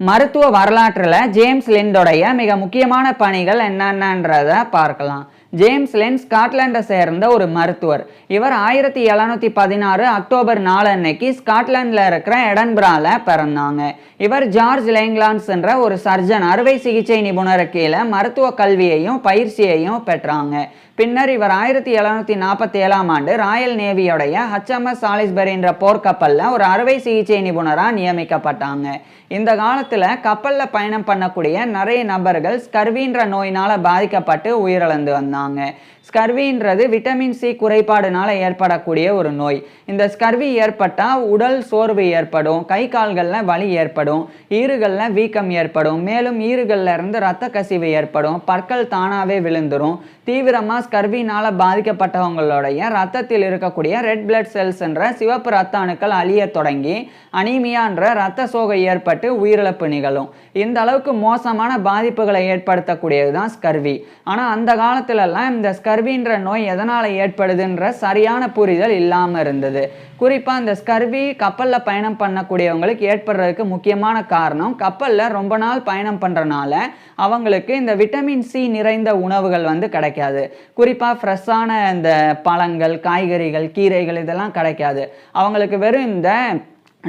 மருத்துவ வரலாற்றில் ஜேம்ஸ் லிண்டோடைய மிக முக்கியமான பணிகள் என்னென்னன்றதை பார்க்கலாம். ஜேம்ஸ் லென் ஸ்காட்லாண்டை சேர்ந்த ஒரு மருத்துவர். இவர் ஆயிரத்தி எழுநூத்தி பதினாறு அக்டோபர் நாலு அன்னைக்கு ஸ்காட்லாண்டில் இருக்கிற எடன்பரால பிறந்தாங்க. இவர் ஜார்ஜ் லேங்லான்ஸ் என்ற ஒரு சர்ஜன் அறுவை சிகிச்சை நிபுணர் கீழே மருத்துவ கல்வியையும் பயிற்சியையும் பெற்றாங்க. பின்னர் இவர் ஆயிரத்தி எழுநூத்தி நாற்பத்தி ஏழாம் ஆண்டு ராயல் நேவியோடைய ஹச்எம்எஸ் சாலிஸ்பரி என்ற போர்க்கப்பலில் ஒரு அறுவை சிகிச்சை நிபுணராக நியமிக்கப்பட்டாங்க. இந்த காலத்தில் கப்பலில் பயணம் பண்ணக்கூடிய நிறைய நபர்கள் ஸ்கர்வின்ற நோயினால் பாதிக்கப்பட்டு உயிரிழந்து வந்தாங்க. இருந்தாங்க ஸ்கர்வின்றது விட்டமின் சி குறைபாடுனால ஏற்படக்கூடிய ஒரு நோய். இந்த ஸ்கர்வி ஏற்பட்டால் உடல் சோர்வு ஏற்படும் கை கால்களில் வலி ஏற்படும் ஈறுகளில் வீக்கம் ஏற்படும் மேலும் ஈறுகளில் இருந்து ரத்த கசிவு ஏற்படும் பற்கள் தானாகவே விழுந்துரும். தீவிரமாக ஸ்கர்வினால் பாதிக்கப்பட்டவங்களுடைய ரத்தத்தில் இருக்கக்கூடிய ரெட் பிளட் செல்ஸ் என்ற சிவப்பு ரத்த அணுக்கள் அழிய தொடங்கி அனீமியான்ற ரத்த சோகை ஏற்பட்டு உயிரிழப்பு நிகழும். இந்த அளவுக்கு மோசமான பாதிப்புகளை ஏற்படுத்தக்கூடியது தான் ஸ்கர்வி. ஆனால் அந்த காலத்துலலாம் இந்த ஸ்கர் ஸ்கர்வின்ற நோய் எதனால் ஏற்படுதுன்ற சரியான புரிதல் இல்லாமல் இருந்தது. குறிப்பாக இந்த ஸ்கர்வி கப்பலில் பயணம் பண்ணக்கூடியவங்களுக்கு ஏற்படுறதுக்கு முக்கியமான காரணம் கப்பலில் ரொம்ப நாள் பயணம் பண்ணுறனால அவங்களுக்கு இந்த விட்டமின் சி நிறைந்த உணவுகள் வந்து கிடைக்காது. குறிப்பாக ஃப்ரெஷ்ஷான இந்த பழங்கள் காய்கறிகள் கீரைகள் இதெல்லாம் கிடைக்காது. அவங்களுக்கு வெறும் இந்த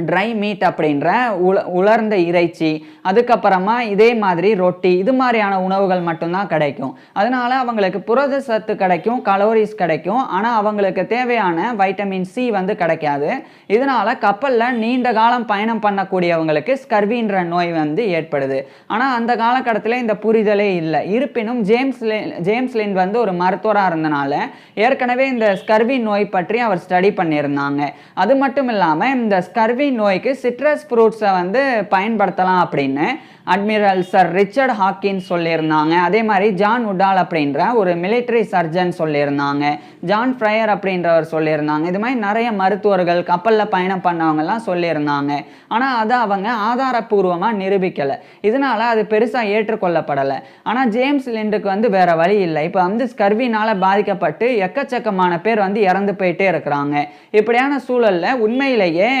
ட்ரை மீட் அப்படின்ற உல உலர்ந்த இறைச்சி அதுக்கப்புறமா இதே மாதிரி ரொட்டி இது மாதிரியான உணவுகள் மட்டும்தான் கிடைக்கும். அதனால அவங்களுக்கு புரத சத்து கிடைக்கும் கலோரிஸ் கிடைக்கும். ஆனால் அவங்களுக்கு தேவையான வைட்டமின் சி வந்து கிடைக்காது. இதனால் கப்பலில் நீண்ட காலம் பயணம் பண்ணக்கூடியவங்களுக்கு ஸ்கர்வின்ற நோய் வந்து ஏற்படுது. ஆனால் அந்த காலகட்டத்தில் இந்த புரிதலே இல்லை. இருப்பினும் ஜேம்ஸ் ஜேம்ஸ் லின் வந்து ஒரு மருத்துவராக இருந்தனால ஏற்கனவே இந்த ஸ்கர்வி நோய் பற்றி அவர் ஸ்டடி பண்ணியிருந்தாங்க. அது மட்டும் இல்லாமல் இந்த ஸ்கர்வி நோய்க்கு சிட்ரஸ் ஃப்ரூட்ஸை வந்து பயன்படுத்தலாம் அப்படின்னு அட்மிரல் சர் ரிச்சர்ட் ஹாக்கின் சொல்லியிருந்தாங்க. அதே மாதிரி ஜான் உடால் அப்படின்ற ஒரு மிலிட்டரி சர்ஜன் சொல்லியிருந்தாங்க. ஜான் ஃப்ரையர் அப்படின்றவர் சொல்லியிருந்தாங்க. இது மாதிரி நிறைய மருத்துவர்கள் கப்பலில் பயணம் பண்ணவங்கலாம் சொல்லியிருந்தாங்க. ஆனால் அதை அவங்க ஆதாரப்பூர்வமாக நிரூபிக்கலை. இதனால அது பெருசாக ஏற்றுக்கொள்ளப்படலை. ஆனால் ஜேம்ஸ் லிண்டுக்கு வந்து வேற வழி இல்லை. இப்போ வந்து ஸ்கர்வினால் பாதிக்கப்பட்டு எக்கச்சக்கமான பேர் வந்து இறந்து போயிட்டே இருக்கிறாங்க. இப்படியான சூழலில் உண்மையிலேயே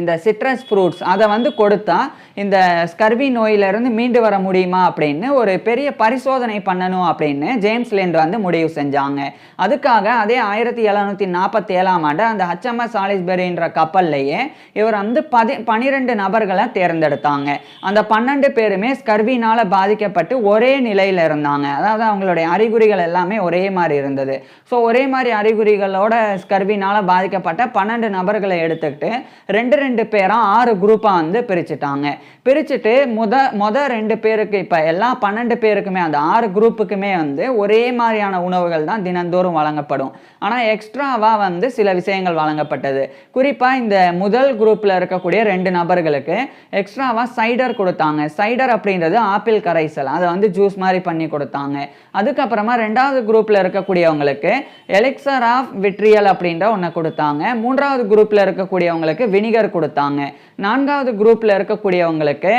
இந்த சிட்ரஸ் ஃப்ரூட்ஸ் அதை வந்து கொடுத்தா இந்த ஸ்கர்வி நோயிலிருந்து மீண்டு வர முடியுமா அப்படின்னு ஒரு பெரிய பரிசோதனை பண்ணணும் அப்படின்னு ஜேம்ஸ் லேண்ட் வந்து முடிவு செஞ்சாங்க. அதுக்காக அதே ஆயிரத்தி எழுநூற்றி நாற்பத்தி ஏழாம் ஆண்டு அந்த ஹச்எம்எஸ் சாலிஸ்பெரின்ற கப்பல்லையே இவர் வந்து பதி பனிரெண்டு நபர்களை தேர்ந்தெடுத்தாங்க. அந்த பன்னெண்டு பேருமே ஸ்கர்வினால் பாதிக்கப்பட்டு ஒரே நிலையில் இருந்தாங்க. அதாவது அவங்களுடைய அறிகுறிகள் எல்லாமே ஒரே மாதிரி இருந்தது. ஸோ ஒரே மாதிரி அறிகுறிகளோட ஸ்கர்வினால் பாதிக்கப்பட்ட பன்னெண்டு நபர்களை எடுத்துக்கிட்டு ரெண்டு ரெண்டு பேராக ஆறு குரூப்பாக வந்து பிரிச்சுட்டாங்க. பிரிச்சுட்டு முத மொத ரெண்டு பேருக்கு இப்போ எல்லா பன்னெண்டு பேருக்குமே அந்த ஆறு குரூப்புக்குமே வந்து ஒரே மாதிரியான உணவுகள் தான் தினந்தோறும் வழங்கப்படும். ஆனால் எக்ஸ்ட்ராவாக வந்து சில விஷயங்கள் வழங்கப்பட்டது. குறிப்பாக இந்த முதல் குரூப்பில் இருக்கக்கூடிய ரெண்டு நபர்களுக்கு எக்ஸ்ட்ராவாக சைடர் கொடுத்தாங்க. சைடர் அப்படின்றது ஆப்பிள் கரைசல் அதை வந்து ஜூஸ் மாதிரி பண்ணி கொடுத்தாங்க. அதுக்கப்புறமா ரெண்டாவது குரூப்பில் இருக்கக்கூடியவங்களுக்கு எலிக்சர் ஆஃப் விட்ரியல் அப்படின்ற ஒன்று கொடுத்தாங்க. மூன்றாவது குரூப்பில் இருக்கக்கூடியவங்களுக்கு வினிகர் கொடுத்தாங்க. நான்காவது குரூப்பில் இருக்கக்கூடியவங்களுக்கு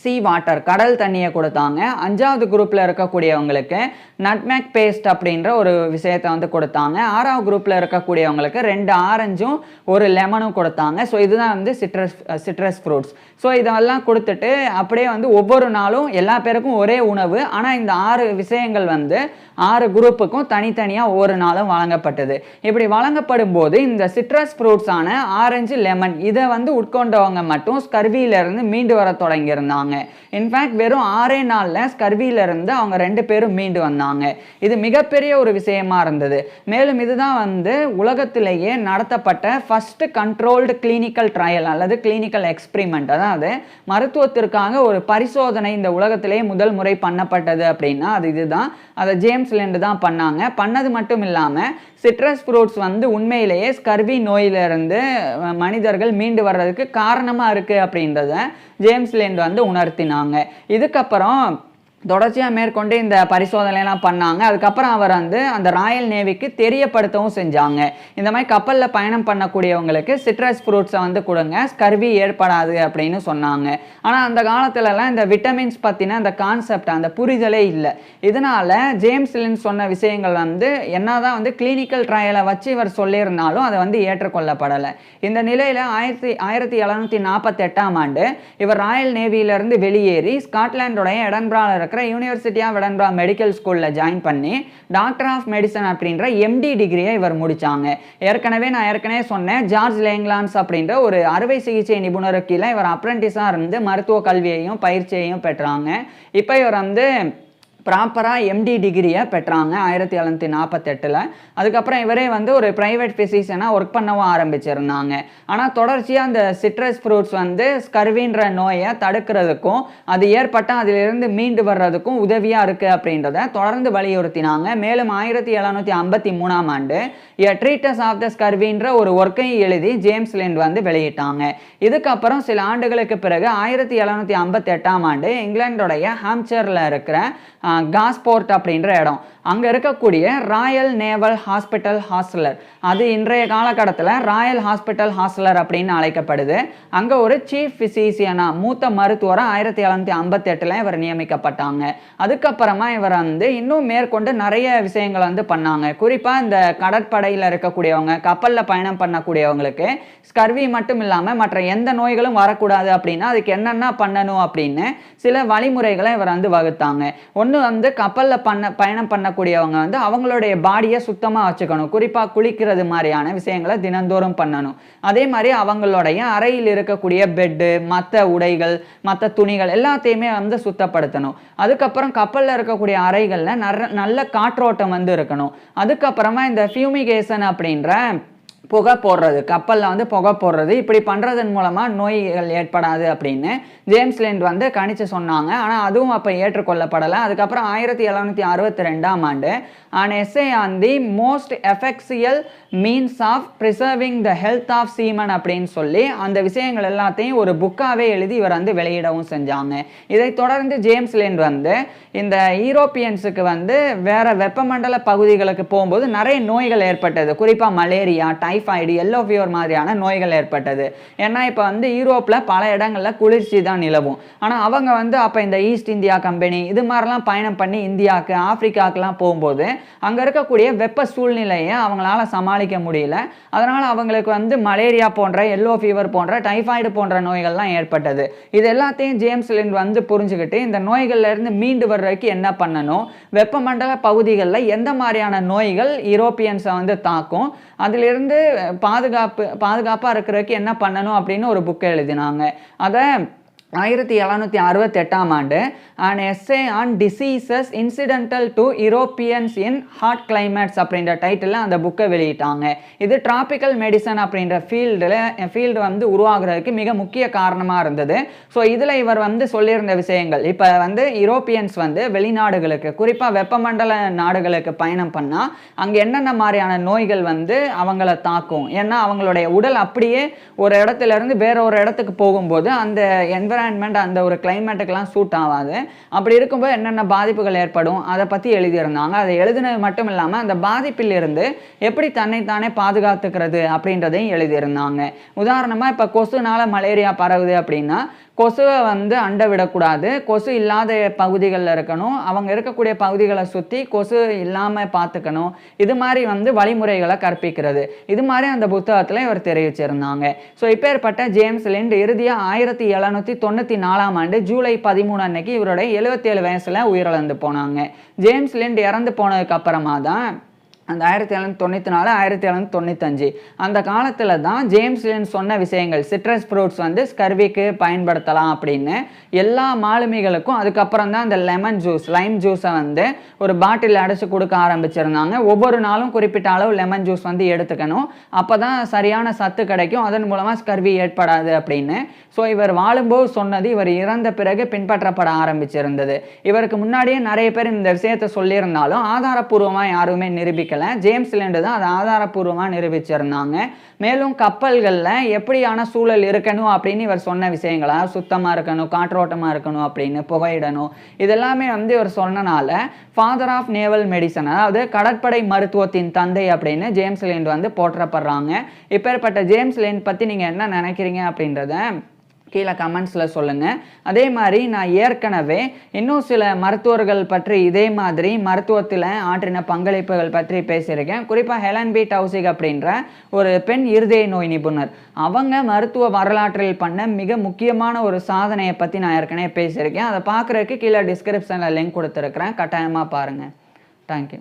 சீ வாட்டர் கடல் தண்ணியை கொடுத்தாங்க. அஞ்சாவது குரூப்பில் இருக்கக்கூடியவங்களுக்கு நட்மேக் பேஸ்ட் அப்படின்ற ஒரு விஷயத்தை வந்து கொடுத்தாங்க. ஆறாவது குரூப்பில் இருக்கக்கூடியவங்களுக்கு ரெண்டு ஆரஞ்சும் ஒரு லெமனும் கொடுத்தாங்க. ஸோ இதுதான் வந்து சிட்ரஸ் சிட்ரஸ் ஃப்ரூட்ஸ் ஸோ இதெல்லாம் கொடுத்துட்டு அப்படியே வந்து ஒவ்வொரு நாளும் எல்லா பேருக்கும் ஒரே உணவு. ஆனால் இந்த ஆறு விஷயங்கள் வந்து ஆறு குரூப்புக்கும் தனித்தனியாக ஒவ்வொரு நாளும் வழங்கப்பட்டது. இப்படி வழங்கப்படும் போது இந்த சிட்ரஸ் ஃப்ரூட்ஸான ஆரஞ்சு லெமன் இதை வந்து உட்கொண்டவங்க மட்டும் ஸ்கர்வியிலேருந்து மீண்டு வர தொடங்கியிருந்தாங்க. இன்ஃபேக்ட் வெறும் ஆறே நாளில் ஸ்கர்வியிலிருந்து அவங்க ரெண்டு பேரும் மீண்டு வந்தாங்க. இது மிகப்பெரிய ஒரு விஷயமா இருந்தது. மேலும் இதுதான் வந்து உலகத்திலேயே நடத்தப்பட்ட ஃபஸ்ட்டு கண்ட்ரோல்டு கிளினிக்கல் ட்ரையல் அல்லது கிளினிக்கல் எக்ஸ்பிரிமெண்ட் அதாவது மருத்துவத்திற்காக ஒரு பரிசோதனை இந்த உலகத்திலேயே முதல் முறை பண்ணப்பட்டது அப்படின்னா அது இதுதான். அதை ஜேம்ஸ் தான் பண்ணாங்க. பண்ணது மட்டும் இல்லாமல் சிட்ரஸ் ஃப்ரூட்ஸ் வந்து உண்மையிலேயே ஸ்கர்வி நோயிலிருந்து மனிதர்கள் மீண்டு வர்றதுக்கு காரணமாக இருக்குது அப்படின்றத ஜேம்ஸ் வந்து உணர்த்தினாங்க. இதுக்கப்புறம் தொடர்ச்சியாக மேற்கொண்டு இந்த பரிசோதனைலாம் பண்ணாங்க. அதுக்கப்புறம் அவர் வந்து அந்த ராயல் நேவிக்கு தெரியப்படுத்தவும் செஞ்சாங்க. இந்த மாதிரி கப்பலில் பயணம் பண்ணக்கூடியவங்களுக்கு சிட்ரஸ் ஃப்ரூட்ஸை வந்து கொடுங்க. ஸ்கர்வி ஏற்படாது அப்படின்னு சொன்னாங்க. ஆனால் அந்த காலத்துலலாம் இந்த விட்டமின்ஸ் பற்றின அந்த கான்செப்ட் அந்த புரிதலே இல்லை. இதனால் ஜேம்ஸ் லின் சொன்ன விஷயங்கள் வந்து என்னதான் வந்து கிளினிக்கல் ட்ரையலை வச்சு இவர் சொல்லியிருந்தாலும் அதை வந்து ஏற்றுக்கொள்ளப்படலை. இந்த நிலையில் ஆயிரத்தி ஆயிரத்தி எழுநூத்தி நாற்பத்தெட்டாம் ஆண்டு இவர் ராயல் நேவியிலிருந்து வெளியேறி ஸ்காட்லாண்டோடைய எடன்பிராவில் இருக்கிற யூனிவர்சிட்டி ஆஃப் எடன்பிரா மெடிக்கல் ஸ்கூலில் ஜாயின் பண்ணி டாக்டர் ஆஃப் மெடிசன் அப்படின்ற எம்டி டிகிரியை இவர் முடித்தாங்க ஏற்கனவே நான் ஏற்கனவே சொன்னேன் ஜார்ஜ் லேங்லான்ஸ் அப்படின்ற ஒரு அறுவை சிகிச்சை நிபுணருக்கு கீழே இவர் அப்ரெண்டிஸாக இருந்து மருத்துவ கல்வியையும் பயிற்சியையும் பெற்றாங்க. இப்போ இவர் வந்து ப்ராப்பராக எம்டி டிகிரியை பெற்றாங்க ஆயிரத்தி எழுநூற்றி நாற்பத்தெட்டில் அதுக்கப்புறம் இவரே வந்து ஒரு ப்ரைவேட் ஃபிசிஷியனாக ஒர்க் பண்ணவும் ஆரம்பிச்சிருந்தாங்க. ஆனால் தொடர்ச்சியாக அந்த சிட்ரஸ் ஃப்ரூட்ஸ் வந்து ஸ்கர்வின்ற நோயை தடுக்கிறதுக்கும் அது ஏற்பட்டால் அதிலிருந்து மீண்டு வர்றதுக்கும் உதவியாக இருக்குது அப்படின்றத தொடர்ந்து வலியுறுத்தினாங்க. மேலும் ஆயிரத்தி எழுநூற்றி ஐம்பத்தி மூணாம் ஆண்டு எ ட்ரீட்டஸ் ஆஃப் த ஸ்கர்வின்ற ஒரு ஒர்க்கையும் எழுதி ஜேம்ஸ் லிண்ட் வந்து வெளியிட்டாங்க. இதுக்கப்புறம் சில ஆண்டுகளுக்கு பிறகு ஆயிரத்தி எழுநூற்றி ஐம்பத்தி எட்டாம் ஆண்டு இங்கிலாண்டோடைய ஹாம்சரில் இருக்கிற காஸ்போர்ட் அப்படின்ற இடம். அங்கே இருக்கக்கூடிய ராயல் நேவல் ஹாஸ்பிட்டல் ஹாஸ்டலர் அது இன்றைய காலகட்டத்தில் ராயல் ஹாஸ்பிட்டல் ஹாஸ்டலர் அப்படின்னு அழைக்கப்படுது. அங்கே ஒரு சீஃப் பிசிசியனா மூத்த மருத்துவராக ஆயிரத்தி எழுநூத்தி ஐம்பத்தெட்டில் இவர் நியமிக்கப்பட்டாங்க. அதுக்கப்புறமா இவர் வந்து இன்னும் மேற்கொண்டு நிறைய விஷயங்களை வந்து பண்ணாங்க. குறிப்பாக இந்த கடற்படையில் இருக்கக்கூடியவங்க கப்பலில் பயணம் பண்ணக்கூடியவங்களுக்கு ஸ்கர்வி மட்டும் இல்லாமல் மற்ற எந்த நோய்களும் வரக்கூடாது அப்படின்னா அதுக்கு என்னென்ன பண்ணணும் அப்படின்னு சில வழிமுறைகளை இவர் வந்து வகுத்தாங்க. ஒன்று வந்து கப்பலில் பண்ண பயணம் பண்ண பண்ணக்கூடியவங்க வந்து அவங்களுடைய பாடியை சுத்தமாக வச்சுக்கணும். குறிப்பாக குளிக்கிறது மாதிரியான விஷயங்களை தினந்தோறும் பண்ணணும். அதே மாதிரி அவங்களுடைய அறையில் இருக்கக்கூடிய பெட்டு மற்ற உடைகள் மற்ற துணிகள் எல்லாத்தையுமே வந்து சுத்தப்படுத்தணும். அதுக்கப்புறம் கப்பலில் இருக்கக்கூடிய அறைகளில் நல்ல காற்றோட்டம் வந்து இருக்கணும். அதுக்கப்புறமா இந்த ஃபியூமிகேஷன் அப்படின்ற புகை போடுறது கப்பலில் வந்து புகை போடுறது இப்படி பண்ணுறதன் மூலமாக நோய்கள் ஏற்படாது அப்படின்னு ஜேம்ஸ் லேண்ட் வந்து கணிச்சு சொன்னாங்க. ஆனால் அதுவும் அப்போ ஏற்றுக்கொள்ளப்படலை. அதுக்கப்புறம் ஆயிரத்தி எழுநூற்றி அறுபத்தி ரெண்டாம் ஆண்டு an essay on the most effectual means of preserving the health of seamen அப்படின்னு சொல்லி அந்த விஷயங்கள் எல்லாத்தையும் ஒரு புக்காகவே எழுதி இவர் வந்து வெளியிடவும் செஞ்சாங்க. இதை தொடர்ந்து ஜேம்ஸ் லேண்ட் வந்து இந்த ஈரோப்பியன்ஸுக்கு வந்து வேற வெப்பமண்டல பகுதிகளுக்கு போகும்போது நிறைய நோய்கள் ஏற்பட்டது. குறிப்பாக மலேரியா டைஃபாய்டு எல்லோ ஃபியூர் மாதிரியான நோய்கள் ஏற்பட்டது. ஏன்னா இப்போ வந்து யூரோப்பில் பல இடங்களில் குளிர்ச்சி தான் நிலவும். ஆனால் அவங்க வந்து அப்போ இந்த ஈஸ்ட் இந்தியா கம்பெனி இது மாதிரிலாம் பயணம் பண்ணி இந்தியாவுக்கு ஆப்பிரிக்காவுக்குலாம் போகும்போது அங்கே இருக்கக்கூடிய வெப்ப சூழ்நிலையை அவங்களால சமாளிக்க முடியல. அதனால் அவங்களுக்கு வந்து மலேரியா போன்ற எல்லோ ஃபீவர் போன்ற டைஃபாய்டு போன்ற நோய்கள்லாம் ஏற்பட்டது. இது எல்லாத்தையும் ஜேம்ஸ் லிண்ட் வந்து புரிஞ்சுக்கிட்டு இந்த நோய்கள்ல இருந்து மீண்டு வர்றதுக்கு என்ன பண்ணணும்? வெப்பமண்டல பகுதிகளில் எந்த மாதிரியான நோய்கள் யூரோப்பியன்ஸை வந்து தாக்கும்? அதிலிருந்து பாதுகாப்பு பாதுகாப்பாக இருக்கிறதுக்கு என்ன பண்ணணும் அப்படின்னு ஒரு புக்கை எழுதினாங்க. அதை ஆயிரத்தி எழுநூற்றி அறுபத்தெட்டாம் ஆண்டு and essay on diseases incidental to Europeans in hot climates அப்படின்ற டைட்டிலில் அந்த புக்கை வெளியிட்டாங்க. இது டிராபிக்கல் மெடிசன் அப்படின்ற ஃபீல்டில் ஃபீல்டு வந்து உருவாகிறதுக்கு மிக முக்கிய காரணமாக இருந்தது. ஸோ இதில் இவர் வந்து சொல்லியிருந்த விஷயங்கள் இப்போ வந்து யூரோப்பியன்ஸ் வந்து வெளிநாடுகளுக்கு குறிப்பாக வெப்பமண்டல நாடுகளுக்கு பயணம் பண்ணால் அங்கே என்னென்ன மாதிரியான நோய்கள் வந்து அவங்கள தாக்கும்? ஏன்னா அவங்களுடைய உடல் அப்படியே ஒரு இடத்துல இருந்து வேற ஒரு இடத்துக்கு போகும்போது அந்த என்விரான்மெண்ட் அந்த ஒரு கிளைமேட்டுக்கெல்லாம் சூட் ஆகாது. அப்படி இருக்கும்போது என்னென்ன பாதிப்புகள் ஏற்படும் அதை பற்றி எழுதியிருந்தாங்க. அதை எழுதினது மட்டும் இல்லாமல் அந்த பாதிப்பிலிருந்து எப்படி தன்னைத்தானே பாதுகாத்துக்கிறது அப்படின்றதையும் எழுதியிருந்தாங்க. உதாரணமாக இப்போ கொசுனால மலேரியா பரவுது அப்படின்னா கொசுவை வந்து அண்ட விடக்கூடாது. கொசு இல்லாத பகுதிகளில் இருக்கணும். அவங்க இருக்கக்கூடிய பகுதிகளை சுற்றி கொசு இல்லாமல் பார்த்துக்கணும். இது மாதிரி வந்து வழிமுறைகளை கற்பிக்கிறது. இது மாதிரி அந்த புத்தகத்தில் இவர் தெரிவிச்சிருந்தாங்க. ஸோ இப்பேற்பட்ட ஜேம்ஸ் லிண்ட் இறுதியாக ஆயிரத்தி எழுநூற்றி தொண்ணூற்றி நாலாம் ஆண்டு ஜூலை பதிமூணு அன்னைக்கு இவருடைய எழுபத்தேழு வயசில் உயிரிழந்து போனாங்க. ஜேம்ஸ் லிண்ட் இறந்து போனதுக்கு அப்புறமா தான் அந்த ஆயிரத்தி எழுநூத்தி தொண்ணூற்றி நாலு ஆயிரத்தி எழுநூத்தி தொண்ணூத்தஞ்சு. அந்த காலத்தில் தான் ஜேம்ஸ் லின் சொன்ன விஷயங்கள் சிட்ரஸ் ஃப்ரூட்ஸ் வந்து ஸ்கர்விக்கு பயன்படுத்தலாம் அப்படின்னு. எல்லா மாலுமிகளுக்கும் அதுக்கப்புறம் தான் அந்த லெமன் ஜூஸ் லைம் ஜூஸை வந்து ஒரு பாட்டில் அடைச்சி கொடுக்க ஆரம்பிச்சிருந்தாங்க. ஒவ்வொரு நாளும் குறிப்பிட்ட அளவு லெமன் ஜூஸ் வந்து எடுத்துக்கணும். அப்போ தான் சரியான சத்து கிடைக்கும். அதன் மூலமாக ஸ்கர்வி ஏற்படாது அப்படின்னு. ஸோ இவர் வாழும்போது சொன்னது இவர் இறந்த பிறகு பின்பற்றப்பட ஆரம்பிச்சிருந்தது. இவருக்கு முன்னாடியே நிறைய பேர் இந்த விஷயத்தை சொல்லியிருந்தாலும் ஆதாரப்பூர்வமாக யாருமே நிரூபிக்க நிரூபிக்கலை. ஜேம்ஸ் லேண்டு தான் அதை ஆதாரப்பூர்வமாக நிரூபிச்சிருந்தாங்க. மேலும் கப்பல்களில் எப்படியான சூழல் இருக்கணும் அப்படின்னு இவர் சொன்ன விஷயங்களா? சுத்தமாக இருக்கணும் காற்றோட்டமாக இருக்கணும் அப்படின்னு புகையிடணும். இதெல்லாமே வந்து இவர் சொன்னனால ஃபாதர் ஆஃப் நேவல் மெடிசன் அதாவது கடற்படை மருத்துவத்தின் தந்தை அப்படின்னு ஜேம்ஸ் லிண்ட் வந்து போற்றப்படுறாங்க. இப்பேற்பட்ட ஜேம்ஸ் லிண்ட் பற்றி நீங்கள் என்ன நினைக்கிறீங்க அப்படின்றத கீழே கமெண்ட்ஸில் சொல்லுங்கள் அதே மாதிரி நான் ஏற்கனவே இன்னும் சில மருத்துவர்கள் பற்றி இதே மாதிரி மருத்துவத்தில் ஆற்றின பங்களிப்புகள் பற்றி பேசியிருக்கேன். குறிப்பாக ஹெலன் பி டவுசிக் அப்படின்ற ஒரு பெண் இருதய நோய் நிபுணர். அவங்க மருத்துவ வரலாற்றில் பண்ண மிக முக்கியமான ஒரு சாதனையை பற்றி நான் ஏற்கனவே பேசியிருக்கேன். அதை பார்க்குறதுக்கு கீழே டிஸ்கிரிப்ஷனில் லிங்க் கொடுத்துருக்குறேன். கட்டாயமாக பாருங்கள் தேங்க்யூ